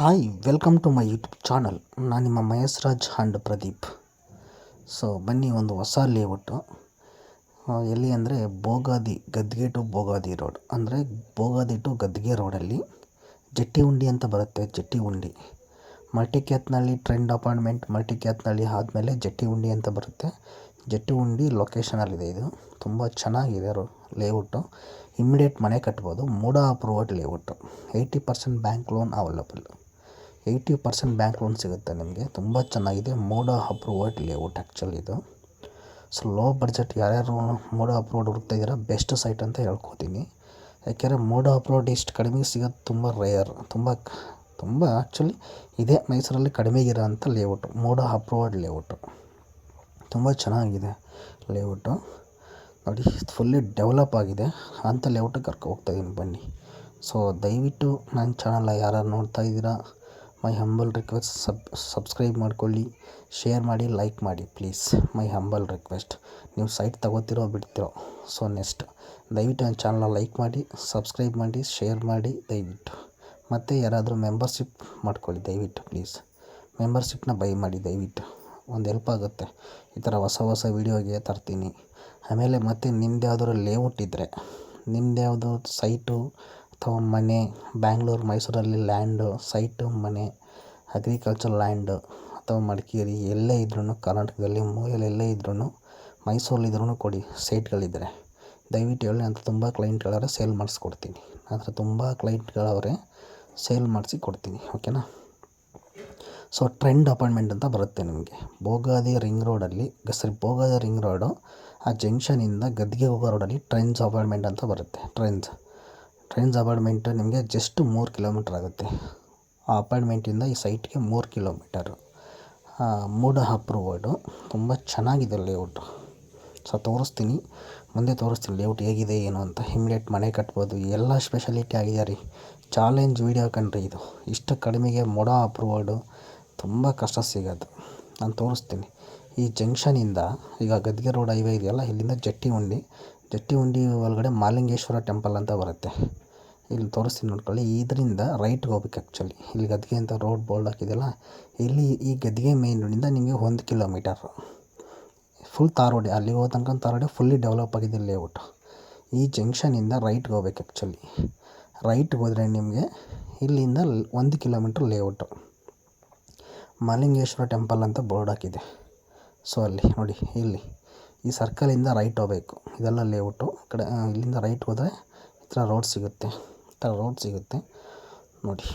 Hi welcome to my YouTube channel ನಾನು ನಿಮ್ಮ Mahesh Raj Pradeep. So ಬನ್ನಿ ಒಂದು ಹೊಸ ಲೇಔಟು ಎಲ್ಲಿ ಅಂದರೆ ಬೋಗಾದಿ, ಗದ್ಗೆ ಟು ಬೋಗಾದಿ ರೋಡ್ ಅಂದರೆ ಬೋಗಾದಿ ಟು ಗದ್ಗೆ ರೋಡಲ್ಲಿ ಜಟ್ಟಿ ಉಂಡಿ ಅಂತ ಬರುತ್ತೆ, ಜಟ್ಟಿ ಉಂಡಿ. ಮಲ್ಟಿಕ್ಯಾತ್ನಳ್ಳಿ ಟ್ರೆಂಡ್ ಅಪಾರ್ಟ್ಮೆಂಟ್ ಮಲ್ಟಿಕ್ಯಾತ್ನಳ್ಳಿ ಆದಮೇಲೆ ಜಟ್ಟಿ ಉಂಡಿ ಅಂತ ಬರುತ್ತೆ. ಜಟ್ಟಿ ಉಂಡಿ ಲೊಕೇಶನಲ್ಲಿದೆ ಇದು. ತುಂಬ ಚೆನ್ನಾಗಿದೆ ರೋ ಲೇಔಟು ಇಮ್ಮಿಡಿಯೇಟ್ ಮನೆ ಕಟ್ಬೋದು, MUDA approved layout eighty percent bank loan available eighty percent bank loan ಸಿಗುತ್ತೆ ನಿಮಗೆ. ತುಂಬ ಚೆನ್ನಾಗಿದೆ. ಮೋಡ ಅಪ್ರೂವಡ್ ಲೇಔಟ್ ಆ್ಯಕ್ಚುಲಿ ಇದು. ಸೊ ಲೋ ಬಜೆಟ್ ಯಾರ್ಯಾರು ಮೋಡ ಅಪ್ರೂವ್ಡ್ ಹುಡುಕ್ತಾ ಇದ್ದೀರಾ ಬೆಸ್ಟ್ ಸೈಟ್ ಅಂತ ಹೇಳ್ಕೊತೀನಿ. ಯಾಕೆಂದರೆ ಮೋಡ ಅಪ್ರೂವಡ್ ಇಷ್ಟು ಕಡಿಮೆ ಸಿಗೋದು ತುಂಬ ರೇಯರ್ ತುಂಬ ತುಂಬ ಆ್ಯಕ್ಚುಲಿ ಇದೇ ಮೈಸೂರಲ್ಲಿ ಕಡಿಮೆಗಿರೋ ಅಂಥ ಲೇಔಟು ಮೋಡ ಅಪ್ರೂವಡ್ ಲೇಔಟು ತುಂಬ ಚೆನ್ನಾಗಿದೆ ಲೇಔಟು ನೋಡಿ ಫುಲ್ಲಿ ಡೆವಲಪ್ ಆಗಿದೆ. ಅಂಥ ಲೇಔಟಿಗೆ ಕರ್ಕೊ ಹೋಗ್ತಾಯಿದ್ದೀನಿ ಬನ್ನಿ. ಸೊ ದಯವಿಟ್ಟು ನನ್ನ ಚಾನಲ್ನ ಯಾರು ನೋಡ್ತಾ ಇದ್ದೀರಾ my humble request sub subscribe ಮಾಡ್ಕೊಳ್ಳಿ ಶೇರ್ ಮಾಡಿ ಲೈಕ್ ಮಾಡಿ ಪ್ಲೀಸ್ ಮೈ ಹಂಬಲ್ ರಿಕ್ವೆಸ್ಟ್ ನೀವು ಸೈಟ್ ತಗೋತಿರೋ ಬಿಡ್ತಿರೋ. ಸೊ ನೆಕ್ಸ್ಟ್ ದಯವಿಟ್ಟು ನನ್ನ ಚಾನಲ್ನ ಲೈಕ್ ಮಾಡಿ ಸಬ್ಸ್ಕ್ರೈಬ್ ಮಾಡಿ ಶೇರ್ ಮಾಡಿ, ದಯವಿಟ್ಟು. ಮತ್ತು ಯಾರಾದರೂ ಮೆಂಬರ್ಶಿಪ್ ಮಾಡ್ಕೊಳ್ಳಿ ದಯವಿಟ್ಟು ಪ್ಲೀಸ್ ಮೆಂಬರ್ಶಿಪ್ನ ಬೈ ಮಾಡಿ ದಯವಿಟ್ಟು. ಒಂದು ಹೆಲ್ಪ್ ಆಗುತ್ತೆ. ಈ ಥರ ಹೊಸ ಹೊಸ ವೀಡಿಯೋಗೆ ತರ್ತೀನಿ. ಆಮೇಲೆ ಮತ್ತೆ ನಿಮ್ದು ಯಾವುದಾದ್ರು ಲೇಔಟ್ ಇದ್ದರೆ ನಿಮ್ದು ಯಾವುದು ಸೈಟು ಅಥವಾ ಮನೆ ಬ್ಯಾಂಗ್ಳೂರು, ಮೈಸೂರಲ್ಲಿ ಲ್ಯಾಂಡು, ಸೈಟು ಮನೆ ಅಗ್ರಿಕಲ್ಚರ್ ಲ್ಯಾಂಡು ಅಥವಾ ಮಡಿಕೇರಿ, ಎಲ್ಲೇ ಇದ್ರೂ ಕರ್ನಾಟಕದಲ್ಲಿ ಮೂಲೆಯಲ್ಲಿ ಎಲ್ಲೇ ಇದ್ರೂ ಮೈಸೂರಲ್ಲಿದ್ರೂ ಕೊಡಿ ಸೈಟ್ಗಳಿದ್ದರೆ ದಯವಿಟ್ಟು ಹೇಳಿ ಅಂತ ತುಂಬ ಕ್ಲೈಂಟ್ಗಳವರೆ ಸೇಲ್ ಮಾಡಿಸ್ಕೊಡ್ತೀನಿ. ನನ್ನ ಹತ್ರ ತುಂಬ ಕ್ಲೈಂಟ್ಗಳವರೆ ಸೇಲ್ ಮಾಡಿಸಿ ಕೊಡ್ತೀನಿ, ಓಕೆನಾ? ಸೊ ಟ್ರೆಂಡ್ ಅಪಾಯಿಂಟ್ಮೆಂಟ್ ಅಂತ ಬರುತ್ತೆ ನಿಮಗೆ. ಬೋಗಾದಿ ರಿಂಗ್ ರೋಡಲ್ಲಿ, ಸರಿ, ಬೋಗಾದಿ ರಿಂಗ್ ರೋಡು, ಆ ಜಂಕ್ಷನಿಂದ ಗದ್ದಿಗೆ ಹೋಗೋ ರೋಡಲ್ಲಿ ಟ್ರೆಂಡ್ಸ್ ಅಪಾಯಿಂಟ್ಮೆಂಟ್ ಅಂತ ಬರುತ್ತೆ ಟ್ರೆಂಡ್ಸ್ ಟ್ರೆಂಡ್ಸ್ ಅಪಾರ್ಟ್ಮೆಂಟ್ ನಿಮಗೆ ಜಸ್ಟ್ ಮೂರು ಕಿಲೋಮೀಟ್ರ್ ಆಗುತ್ತೆ. ಆ ಅಪಾರ್ಟ್ಮೆಂಟಿಂದ ಈ ಸೈಟ್ಗೆ ಮೂರು ಕಿಲೋಮೀಟರು. ಮೂಡ ಅಪ್ರೂವರ್ಡು ತುಂಬ ಚೆನ್ನಾಗಿದೆ ಲೇಔಟು ಸೊ, ತೋರಿಸ್ತೀನಿ. ಮುಂದೆ ತೋರಿಸ್ತೀನಿ ಲೇಔಟ್ ಹೇಗಿದೆ, ಏನು ಅಂತ. ಇಮಿಡಿಯೇಟ್ ಮನೆ ಕಟ್ಬೋದು. ಎಲ್ಲ ಸ್ಪೆಷಾಲಿಟಿ ಆಗಿದೆ ರೀ. ಚಾಲೆಂಜ್ ವೀಡಿಯೋ ಕಣ್ರಿ ಇದು. ಇಷ್ಟು ಕಡಿಮೆಗೆ ಮೊಡ ಅಪ್ರೂವರ್ಡು ತುಂಬ ಕಷ್ಟ ಸಿಗೋದು. ನಾನು ತೋರಿಸ್ತೀನಿ. ಈ ಜಂಕ್ಷನಿಂದ ಈಗ ಗದ್ಗೆ ರೋಡ್ ಹೈವೇ ಇದೆಯಲ್ಲ, ಇಲ್ಲಿಂದ ಜಟ್ಟಿ ಉಂಡಿ ಜಟ್ಟಿ ಉಂಡಿ ಒಳಗಡೆ ಮಾಲಿಂಗೇಶ್ವರ ಟೆಂಪಲ್ ಅಂತ ಬರುತ್ತೆ. ಇಲ್ಲಿ ತೋರಿಸ್ತೀನಿ ನೋಡ್ಕೊಳ್ಳಿ. ಇದರಿಂದ ರೈಟ್ಗೆ ಹೋಗ್ಬೇಕು ಆ್ಯಕ್ಚುಲಿ ಇಲ್ಲಿ ಗದ್ಗೆ ಅಂತ ರೋಡ್ ಬೋರ್ಡ್ ಹಾಕಿದೆಯಲ್ಲ, ಇಲ್ಲಿ ಈ ಗದ್ದಿಗೆ ಮೇನ್ ರೋಡಿಂದ ನಿಮಗೆ ಒಂದು ಕಿಲೋಮೀಟರ್ ಫುಲ್ ತಾರೋಡಿ ರೋಡ್ ಅಲ್ಲಿಗೆ ಹೋದ ತನಕ ತಾರ್ ಫುಲ್ಲಿ ಡೆವಲಪ್ ಆಗಿದೆ ಲೇಔಟ್ ಈ ಜಂಕ್ಷನಿಂದ ರೈಟ್ಗೆ ಹೋಗ್ಬೇಕು ಆ್ಯಕ್ಚುಲಿ ರೈಟ್ಗೆ ಹೋದರೆ ನಿಮಗೆ ಇಲ್ಲಿಂದ ಒಂದು ಕಿಲೋಮೀಟ್ರ್ ಲೇಔಟು ಮಲಿಂಗೇಶ್ವರ ಟೆಂಪಲ್ ಅಂತ ಬೋರ್ಡ್ ಹಾಕಿದೆ. ಸೊ ಅಲ್ಲಿ ನೋಡಿ, ಇಲ್ಲಿ. ಈ ಸರ್ಕಲಿಂದ ರೈಟ್ ಹೋಗಬೇಕು. ಇದೆಲ್ಲ ಲೇಔಟು ಕಡೆ ಇಲ್ಲಿಂದ ರೈಟ್ ಹೋದರೆ ಈ ಥರ ರೋಡ್ ಸಿಗುತ್ತೆ. ಥರ ರೋಡ್ ಸಿಗುತ್ತೆ. ನೋಡಿ,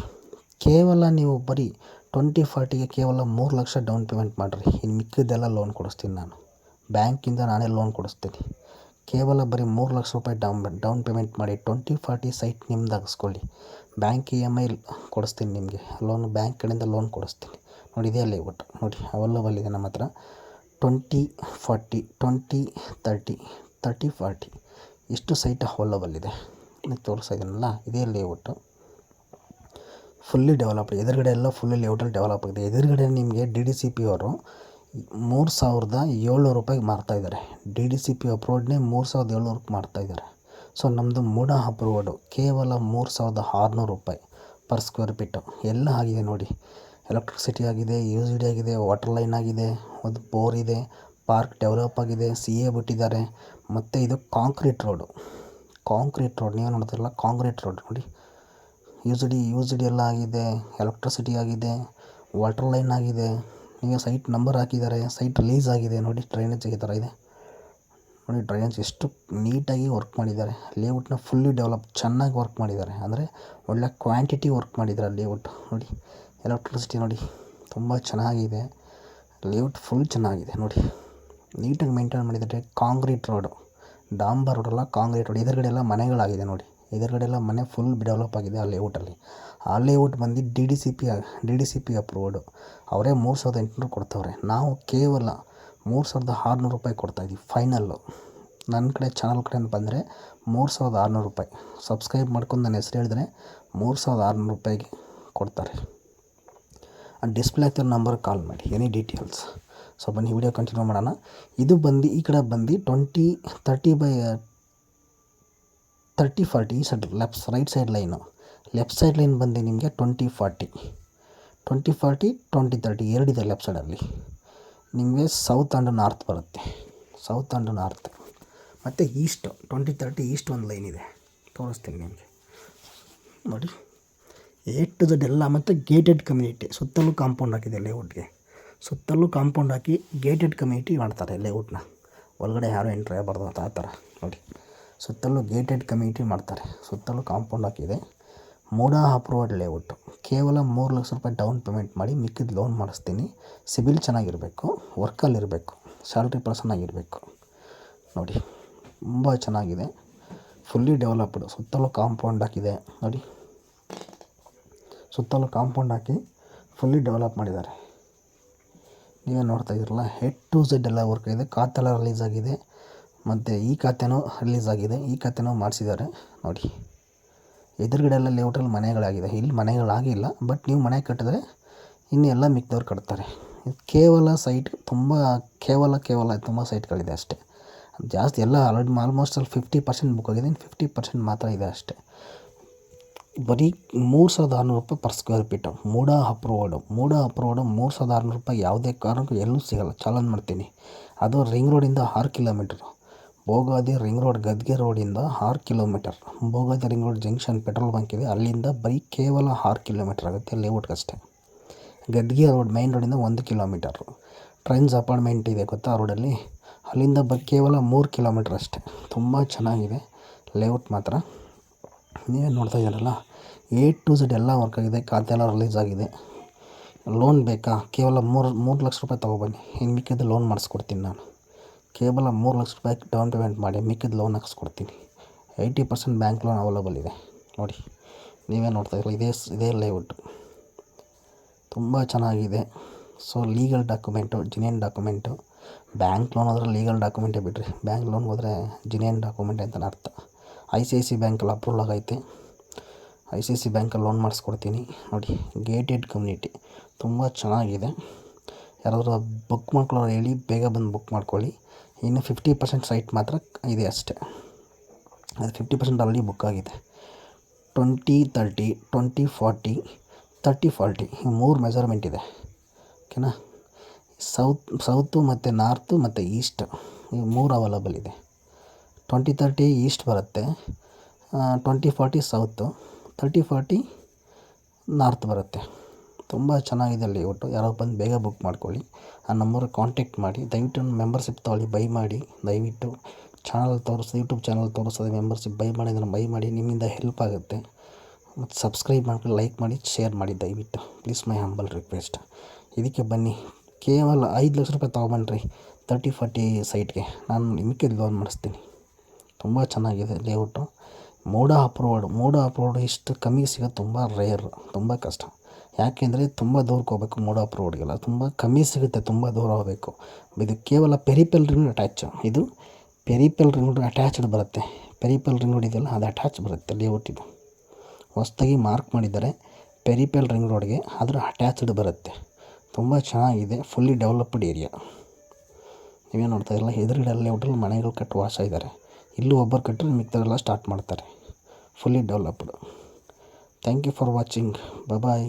ಕೇವಲ ನೀವು ಬರೀ ಟ್ವೆಂಟಿ ಫಾರ್ಟಿಗೆ ಕೇವಲ ಮೂರು ಲಕ್ಷ ಡೌನ್ ಪೇಮೆಂಟ್ ಮಾಡಿರಿ. ಇನ್ನು ಮಿಕ್ಕಿದ್ದೆಲ್ಲ ಲೋನ್ ಕೊಡಿಸ್ತೀನಿ ನಾನು. ಬ್ಯಾಂಕಿಂದ ನಾನೇ ಲೋನ್ ಕೊಡಿಸ್ತೀನಿ. ಕೇವಲ ಬರೀ ಮೂರು ಲಕ್ಷ ರೂಪಾಯಿ ಡೌನ್ ಡೌನ್ ಪೇಮೆಂಟ್ ಮಾಡಿ ಟ್ವೆಂಟಿ ಫಾರ್ಟಿ ಸೈಟ್ ನಿಮ್ದು ಹಾಕಿಸ್ಕೊಳ್ಳಿ. ಬ್ಯಾಂಕ್ ಇ ಎಂ ಐ ಕೊಡಿಸ್ತೀನಿ ನಿಮಗೆ. ಲೋನ್ ಬ್ಯಾಂಕ್ ಕಡೆಯಿಂದ ಲೋನ್ ಕೊಡಿಸ್ತೀನಿ. ನೋಡಿ, ಇದೇ ಲೇಔಟ್ ನೋಡಿ ಅವೈಲಬಲ್ ಇದೆ ನಮ್ಮ ಹತ್ರ twenty forty twenty thirty thirty forty ಇಷ್ಟು ಸೈಟ್ ಅವೈಲಬಲ್ ಇದೆ ತೋರಿಸ್ತಾ ಇದ್ದೀನಲ್ಲ, ಇದೇ ಲೇಔಟು ಫುಲ್ಲಿ ಡೆವಲಪ್ ಎದುರುಗಡೆ ಎಲ್ಲ ಫುಲ್ಲಿ ಲೇಔಟಲ್ಲಿ ಡೆವಲಪ್ ಆಗಿದೆ. ಎದುರುಗಡೆ ನಿಮಗೆ ಡಿ ಡಿ ಸಿ ಪಿ ಅವರು ಮೂರು ಸಾವಿರದ ಏಳ್ನೂರು ರೂಪಾಯಿಗೆ ಮಾರ್ತಾಯಿದ್ದಾರೆ ಡಿ ಡಿ ಸಿ ಪಿ ಅಪ್ರೋಡ್ನೇ ಮೂರು ಸಾವಿರದ ಏಳ್ನೂರಕ್ಕೆ ಮಾರ್ತಾಯಿದ್ದಾರೆ ಸೊ ನಮ್ಮದು ಮೂಡ ಅಪ್ರೋಡು ಕೇವಲ ಮೂರು ಸಾವಿರದ ಆರುನೂರು ರೂಪಾಯಿ ಪರ್ ಸ್ಕ್ವೇರ್ ಫೀಟು ಎಲ್ಲ ಆಗಿದೆ ನೋಡಿ. ಎಲೆಕ್ಟ್ರಿಸಿಟಿ ಆಗಿದೆ ಯು ಜಿ ಡಿ ಆಗಿದೆ ವಾಟರ್ ಲೈನ್ ಆಗಿದೆ, ಒಂದು ಬೋರ್ ಇದೆ ಪಾರ್ಕ್ ಡೆವಲಪ್ ಆಗಿದೆ ಸಿ ಎ ಬಿಟ್ಟಿದ್ದಾರೆ. ಮತ್ತು ಇದು ಕಾಂಕ್ರೀಟ್ ರೋಡು ಕಾಂಕ್ರೀಟ್ ರೋಡ್, ನೀವು ನೋಡ್ತಿರಲ್ಲ ಕಾಂಕ್ರೀಟ್ ರೋಡ್ ನೋಡಿ. Use D U G D ಎಲ್ಲ ಆಗಿದೆ, ಎಲೆಕ್ಟ್ರಿಸಿಟಿ ಆಗಿದೆ, ವಾಟರ್ ಲೈನ್ ಆಗಿದೆ. ಈಗ ಸೈಟ್ ನಂಬರ್ ಹಾಕಿದ್ದಾರೆ ಸೈಟ್ ರಿಲೀಸ್ ಆಗಿದೆ ನೋಡಿ ಡ್ರೈನೇಜ್ ಈ ಥರ ಇದೆ. ನೋಡಿ ಡ್ರೈನೇಜ್ ಎಷ್ಟು ನೀಟಾಗಿ ವರ್ಕ್ ಮಾಡಿದ್ದಾರೆ. ಲೇಔಟ್ನ ಫುಲ್ಲಿ ಡೆವಲಪ್ ಚೆನ್ನಾಗಿ ವರ್ಕ್ ಮಾಡಿದ್ದಾರೆ. ಅಂದರೆ ಒಳ್ಳೆ ಕ್ವಾಂಟಿಟಿ ವರ್ಕ್ ಮಾಡಿದ್ದಾರೆ ಲೇಔಟ್ ನೋಡಿ. ಎಲೆಕ್ಟ್ರಿಸಿಟಿ ನೋಡಿ, ತುಂಬ ಚೆನ್ನಾಗಿದೆ. ಲೇಔಟ್ ಫುಲ್ ಚೆನ್ನಾಗಿದೆ ನೋಡಿ. ನೀಟಾಗಿ ಮೇಂಟೈನ್ ಮಾಡಿದ್ದಾರೆ ಕಾಂಕ್ರೀಟ್ ರೋಡು ಡಾಂಬರ್ ರೋಡ್ ಅಲ್ಲ ಕಾಂಕ್ರೀಟ್ ರೋಡ್ ಎದುರುಗಡೆ ಎಲ್ಲ ಮನೆಗಳಾಗಿದೆ ನೋಡಿ. ಎದುರುಗಡೆ ಎಲ್ಲ ಮನೆ ಫುಲ್ ಡೆವಲಪ್ ಆಗಿದೆ ಆ ಲೇಔಟಲ್ಲಿ ಆ ಲೇಔಟ್ ಬಂದು D D C P D D C P approved ಅವರೇ ಮೂರು ಸಾವಿರದ ಎಂಟುನೂರು ಕೊಡ್ತವ್ರೆ. ನಾವು ಕೇವಲ ಮೂರು ಸಾವಿರದ ಆರುನೂರು ರೂಪಾಯಿ ಕೊಡ್ತಾಯಿದ್ದೀವಿ ಫೈನಲ್ಲು ನನ್ನ ಕಡೆ ಚಾನಲ್ ಕಡೆಯಿಂದ ಬಂದರೆ ಮೂರು ಸಾವಿರದ ಆರುನೂರು ರೂಪಾಯಿ. ಸಬ್ಸ್ಕ್ರೈಬ್ ಮಾಡ್ಕೊಂಡು ನನ್ನ ಹೆಸರು ಹೇಳಿದ್ರೆ ಮೂರು ಸಾವಿರದ ಆರುನೂರು ರೂಪಾಯಿಗೆ ಕೊಡ್ತಾರೆ. ಆ ಡಿಸ್ಪ್ಲೇ ಆಗ್ತಿರೋ ನಂಬರ್ಗೆ ಕಾಲ್ ಮಾಡಿ ಎನಿ ಡೀಟೇಲ್ಸ್ ಸೊ ಬನ್ನಿ ವಿಡಿಯೋ ಕಂಟಿನ್ಯೂ ಮಾಡೋಣ. ಇದು ಬಂದು, ಈ ಕಡೆ ಬಂದು twenty thirty by thirty forty ಈ side left right side line left side line ಬಂದು ನಿಮಗೆ twenty forty twenty forty twenty thirty ಎರಡಿದೆ ಲೆಫ್ಟ್ ಸೈಡಲ್ಲಿ ನಿಮಗೆ ಸೌತ್ ಆ್ಯಂಡ್ ನಾರ್ತ್ ಬರುತ್ತೆ. ಸೌತ್ ಆ್ಯಂಡ್ ನಾರ್ತ್ ಮತ್ತು ಈಸ್ಟ್ ಟ್ವೆಂಟಿ ತರ್ಟಿ ಈಸ್ಟ್ ಒಂದು ಲೈನ್ ಇದೆ. ತೋರಿಸ್ತೀನಿ ನಿಮಗೆ. ನೋಡಿ. ಏಟ್ ಟು ಝಡ್ ಎಲ್ಲ ಮತ್ತು ಗೇಟೆಡ್ ಕಮ್ಯುನಿಟಿ ಸುತ್ತಲೂ ಕಾಂಪೌಂಡ್ ಹಾಕಿದೆ ಲೇಔಟ್ಗೆ ಸುತ್ತಲೂ ಕಾಂಪೌಂಡ್ ಹಾಕಿ ಗೇಟೆಡ್ ಕಮ್ಯುನಿಟಿ ಮಾಡ್ತಾರೆ ಲೇಔಟ್ನ ಒಳಗಡೆ ಯಾರೂ ಎಂಟ್ರಿ ಆಗಬಾರ್ದು ಅಂತ ಆ ಥರ. ನೋಡಿ. ಸುತ್ತಲೂ ಗೇಟೆಡ್ ಕಮ್ಯುನಿಟಿ ಮಾಡ್ತಾರೆ. ಸುತ್ತಲೂ ಕಾಂಪೌಂಡ್ ಹಾಕಿದೆ. ಮೂಡಾ ಅಪ್ರೂವಡ್ ಲೇಔಟ್ ಕೇವಲ ಮೂರು ಲಕ್ಷ ರೂಪಾಯಿ ಡೌನ್ ಪೇಮೆಂಟ್ ಮಾಡಿ ಮಿಕ್ಕಿದ ಲೋನ್ ಮಾಡಿಸ್ತೀನಿ. ಸಿಬಿಲ್ ಚೆನ್ನಾಗಿರಬೇಕು. ವರ್ಕಲ್ಲಿರಬೇಕು ಸ್ಯಾಲ್ರಿ ಪರ್ಸನ್ ಆಗಿರಬೇಕು ನೋಡಿ. ತುಂಬ ಚೆನ್ನಾಗಿದೆ. ಫುಲ್ಲಿ ಡೆವಲಪ್ಡ್ ಸುತ್ತಲೂ ಕಾಂಪೌಂಡ್ ಹಾಕಿದೆ. ನೋಡಿ. ಸುತ್ತಲೂ ಕಾಂಪೌಂಡ್ ಹಾಕಿ ಫುಲ್ಲಿ ಡೆವಲಪ್ ಮಾಡಿದ್ದಾರೆ. ನೀವೇ ನೋಡ್ತಾ ಇದ್ದೀರಲ್ಲ ಹೆಡ್ ಟು ಝೆಡ್ ಎಲ್ಲ ವರ್ಕ್ ಇದೆ ಕಾತೆಲ್ಲ ರಿಲೀಸ್ ಆಗಿದೆ. ಮತ್ತು ಈ ಖಾತೆನೂ ರಿಲೀಸ್ ಆಗಿದೆ. ಈ ಖಾತೆನೂ ಮಾಡಿಸಿದ್ದಾರೆ. ನೋಡಿ ಎದುರುಗಡೆ ಎಲ್ಲ ಲೇಔಟಲ್ಲಿ ಮನೆಗಳಾಗಿದೆ. ಇಲ್ಲಿ ಮನೆಗಳಾಗಿಲ್ಲ ಬಟ್ ನೀವು ಮನೆ ಕಟ್ಟಿದ್ರೆ ಇನ್ನು ಎಲ್ಲ ಮಿಕ್ದವ್ರು ಕಟ್ತಾರೆ. ಕೇವಲ ಸೈಟ್ ತುಂಬ ಕೇವಲ ಕೇವಲ ತುಂಬ ಸೈಟ್ಗಳಿದೆ ಅಷ್ಟೇ. ಜಾಸ್ತಿ ಎಲ್ಲ ಆಲ್ರೆಡಿ ಆಲ್ಮೋಸ್ಟ್ ಅಲ್ಲಿ ಫಿಫ್ಟಿ ಪರ್ಸೆಂಟ್ ಬುಕ್ ಆಗಿದೆ. ಇನ್ನು ಫಿಫ್ಟಿ ಪರ್ಸೆಂಟ್ ಮಾತ್ರ ಇದೆ ಅಷ್ಟೇ. ಬರೀ ಮೂರು ಸಾವಿರದ ಆರುನೂರು ರೂಪಾಯಿ per square feet MUDA approved. MUDA approved ಮೂರು ಸಾವಿರದ ಆರುನೂರು ರೂಪಾಯಿ ಯಾವುದೇ ಕಾರಣಕ್ಕೂ ಎಲ್ಲೂ ಸಿಗಲ್ಲ. ಚಾಲನ್ ಮಾಡ್ತೀನಿ. ಅದು ರಿಂಗ್ ರೋಡಿಂದ ಆರು ಕಿಲೋಮೀಟ್ರು. ಬೋಗಾದಿ ರಿಂಗ್ ರೋಡ್, ಗದ್ಗೆ ರೋಡಿಂದ ಆರು kilometre. Bogadi ring road junction petrol bunk ಇದೆ. ಅಲ್ಲಿಂದ ಬರೀ ಕೇವಲ ಆರು ಕಿಲೋಮೀಟ್ರ್ ಆಗುತ್ತೆ. ಲೇಔಟ್ಗಷ್ಟೇ ಗದ್ಗೆ ರೋಡ್ ಮೈನ್ ರೋಡಿಂದ ಒಂದು ಕಿಲೋಮೀಟರ್. ಟ್ರೈನ್ಸ್ ಅಪಾರ್ಟ್ಮೆಂಟ್ ಇದೆ ಗೊತ್ತಾ ಆ ರೋಡಲ್ಲಿ? ಅಲ್ಲಿಂದ ಬ ಕೇವಲ ಮೂರು ಕಿಲೋಮೀಟ್ರ್ ಅಷ್ಟೇ. ತುಂಬ ಚೆನ್ನಾಗಿದೆ. ಲೇಔಟ್ ಮಾತ್ರ. ನೀವೇ ನೋಡ್ತಾ ಇದ್ದೀರಲ್ಲ? ಎ ಟು ಝೆಡ್ ಎಲ್ಲ ವರ್ಕ್ ಆಗಿದೆ, ಖಾತೆ ಎಲ್ಲ ರಿಲೀಸ್ ಆಗಿದೆ. ಲೋನ್ ಬೇಕಾ? ಕೇವಲ ಮೂರು ಮೂರು ಲಕ್ಷ ರೂಪಾಯಿ ತೊಗೊಬನ್ನಿ ಇನ್ನು ಮಿಕ್ಕಿದ್ದು ಲೋನ್ ಮಾಡಿಸ್ಕೊಡ್ತೀನಿ ನಾನು. ಕೇವಲ ಮೂರು ಲಕ್ಷ ರೂಪಾಯಿ ಡೌನ್ ಪೇಮೆಂಟ್ ಮಾಡಿ ಮಿಕ್ಕಿದ್ದು loan ಹಾಕ್ಸ್ಕೊಡ್ತೀನಿ. Eighty percent bank loan available ಇದೆ. ನೋಡಿ ನೀವೇ ನೋಡ್ತಾ ಇರಲ್ಲ ಇದೇ ಇದೇ ಲೇಔಟ್ ತುಂಬ ಚೆನ್ನಾಗಿದೆ. So legal document genuine document bank loan ಹೋದರೆ ಲೀಗಲ್ ಡಾಕ್ಯುಮೆಂಟೇ ಬಿಡ್ರಿ. ಬ್ಯಾಂಕ್ ಲೋನ್ ಹೋದರೆ ಜಿನಿಯನ್ ಡಾಕ್ಯುಮೆಂಟ್ ಅಂತ ಅರ್ಥ ಐ ಸಿ ಐ ಸಿ ಬ್ಯಾಂಕಲ್ಲಿ ಅಪ್ರೂವಲ್ ಆಗೈತೆ. ಐ ಸಿ ಐ ಸಿ ಬ್ಯಾಂಕಲ್ಲಿ ಲೋನ್ ಮಾಡಿಸ್ಕೊಡ್ತೀನಿ. ನೋಡಿ ಗೇಟೆಡ್ ಕಮ್ಯುನಿಟಿ ತುಂಬ ಚೆನ್ನಾಗಿದೆ. ಯಾರಾದರೂ ಬುಕ್ ಮಾಡ್ಕೊಳ್ಳೋರು ಹೇಳಿ, ಬೇಗ ಬಂದು ಬುಕ್ ಮಾಡ್ಕೊಳ್ಳಿ. ಇನ್ನು ಫಿಫ್ಟಿ ಪರ್ಸೆಂಟ್ ಸೈಟ್ ಮಾತ್ರ ಇದೆ ಅಷ್ಟೇ. ಅದು ಫಿಫ್ಟಿ ಪರ್ಸೆಂಟ್ ಆಲ್ರೆಡಿ ಬುಕ್ ಆಗಿದೆ. Twenty thirty twenty forty thirty forty ಈ ಮೂರು ಮೆಜರ್ಮೆಂಟ್ ಇದೆ. ಓಕೆನಾ? ಸೌತ್ ಸೌತು ಮತ್ತು ನಾರ್ತು ಮತ್ತು ಈಸ್ಟ್ ಈ ಮೂರು ಅವೈಲಬಲ್ ಇದೆ. ಟ್ವೆಂಟಿ ತರ್ಟಿ ಈಸ್ಟ್ ಬರುತ್ತೆ. Twenty forty south thirty forty north ಬರುತ್ತೆ. ತುಂಬ ಚೆನ್ನಾಗಿದೆ ಲೇಔಟು ಯಾರೋ ಬಂದು ಬೇಗ ಬುಕ್ ಮಾಡ್ಕೊಳ್ಳಿ. ಆ ನಂಬರ್ಗೆ ಕಾಂಟ್ಯಾಕ್ಟ್ ಮಾಡಿ. ದಯವಿಟ್ಟು ಮೆಂಬರ್ಶಿಪ್ ತೊಗೊಳ್ಳಿ ಬೈ ಮಾಡಿ. ದಯವಿಟ್ಟು ಚಾನಲ್ ತೋರಿಸಿ ಯೂಟ್ಯೂಬ್ ಚಾನಲ್ ತೋರಿಸೋದು ಮೆಂಬರ್ಶಿಪ್ ಬೈ ಮಾಡಿದ್ರೆ ಬೈ ಮಾಡಿ. ನಿಮ್ಮಿಂದ ಹೆಲ್ಪ್ ಆಗುತ್ತೆ. ಮತ್ತು ಸಬ್ಸ್ಕ್ರೈಬ್ ಮಾಡ್ಕೊಂಡು ಲೈಕ್ ಮಾಡಿ ಶೇರ್ ಮಾಡಿ ದಯವಿಟ್ಟು. ಪ್ಲೀಸ್ ಮೈ ಹಂಬಲ್ ರಿಕ್ವೆಸ್ಟ್ ಇದಕ್ಕೆ ಬನ್ನಿ. ಕೇವಲ ಐದು ಲಕ್ಷ ರೂಪಾಯಿ ತೊಗೊಬನ್ರಿ ತರ್ಟಿ ಫಾರ್ಟಿ ಸೈಟ್ಗೆ ನಾನು ನಿಮಗೆ ಲೋನ್ ಮಾಡಿಸ್ತೀನಿ. ತುಂಬ ಚೆನ್ನಾಗಿದೆ ಲೇಔಟು. ಮೋಡ ಅಪ್ರೂವ್ಡ್ ಮೋಡ ಅಪ್ರೂವ್ಡ್ ಇಷ್ಟು ಕಮ್ಮಿಗೆ ಸಿಗೋದು ತುಂಬ ರೇರ್ ತುಂಬ ಕಷ್ಟ. ಯಾಕೆಂದರೆ ತುಂಬ ದೂರಕ್ಕೆ ಹೋಗ್ಬೇಕು ಮೋಡ ಅಪ್ರೂವ್ಡ್ಗೆಲ್ಲ. ತುಂಬ ಕಮ್ಮಿ ಸಿಗುತ್ತೆ, ತುಂಬ ದೂರ ಹೋಗಬೇಕು. ಇದು ಕೇವಲ ಪೆರಿಪೆಲ್ ರಿಂಗ್ ಅಟ್ಯಾಚ್ ಇದು ಪೆರಿಪೆಲ್ ರಿಂಗ್ ಅಟ್ಯಾಚ್ಡ್ ಬರುತ್ತೆ. ಪೆರಿಪೆಲ್ ರಿಂಗ್ ರೋಡ್ ಇದೆಯಲ್ಲ, ಅದು ಅಟ್ಯಾಚ್ ಬರುತ್ತೆ ಲೇಔಟ್ ಇದು. ಹೊಸ್ದಾಗಿ ಮಾರ್ಕ್ ಮಾಡಿದ್ದಾರೆ ಪೆರಿಪೆಲ್ ರಿಂಗ್ ರೋಡ್ಗೆ ಅದರ ಅಟ್ಯಾಚ್ಡ್ ಬರುತ್ತೆ. ತುಂಬ ಚೆನ್ನಾಗಿದೆ ಫುಲ್ಲಿ ಡೆವಲಪ್ಡ್ ಏರಿಯಾ ನೀವೇ ನೋಡ್ತಾ ಇರಲ್ಲ ಎದುರುಗಡೆ ಲೇಔಟಲ್ಲಿ ಮನೆಗಳು ಕಟ್ಟು ವಾಸ ಇದ್ದಾರೆ. ಇಲ್ಲೂ ಒಬ್ಬರು ಕಟ್ಟರೆ ಮಿಕ್ದವರೆಲ್ಲ ಸ್ಟಾರ್ಟ್ ಮಾಡ್ತಾರೆ. Fully developed thank you for watching bye